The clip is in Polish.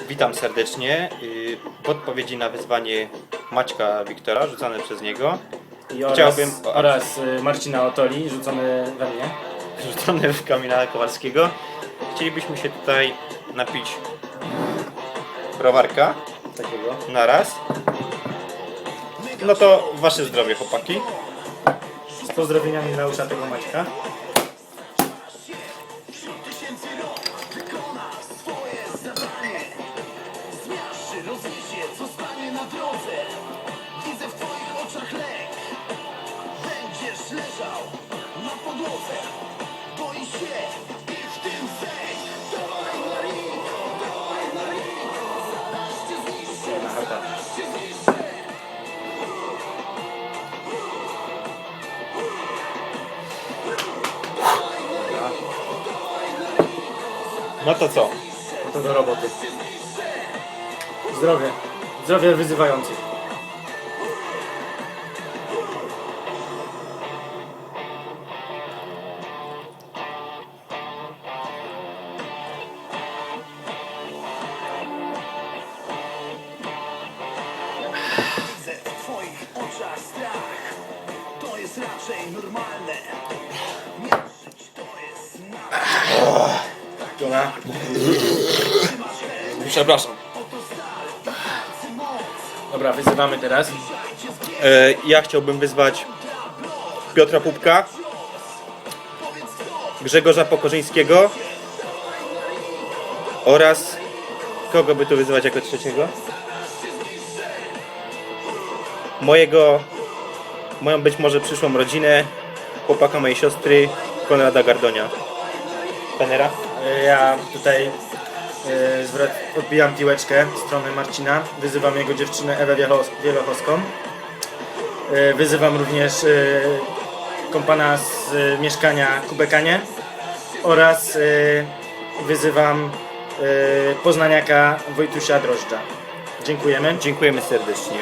Witam serdecznie. Y, W odpowiedzi na wyzwanie Maćka Wiktora rzucane przez niego, I oraz, Chciałbym- oraz y, Marcina Otoli, rzucony we mnie. rzucone w Kamila Kowalskiego, chcielibyśmy się tutaj napić browarka Takiego. na raz. No to wasze zdrowie, chłopaki. Z pozdrowieniami dla uszatego Maćka. No to co? No to do roboty. Zdrowie. Zdrowie wyzywających. W twoich oczach strach To jest raczej normalne Nie żyć to jest na Jona. Przepraszam. Dobra, wyzywamy teraz. E, Ja chciałbym wyzwać Piotra Pupka, Grzegorza Pokorzyńskiego oraz kogo by tu wyzywać jako trzeciego? Mojego, moją być może przyszłą rodzinę, chłopaka mojej siostry, Konrada Gardonia. Penera? Ja tutaj zwrac- odbijam piłeczkę w stronę Marcina. Wyzywam jego dziewczynę Ewę Wielo- Wielochowską. Y, Wyzywam również y, kompana z mieszkania Kubekanie oraz wyzywam poznaniaka Wojtusia Drożdża. Dziękujemy. Dziękujemy serdecznie.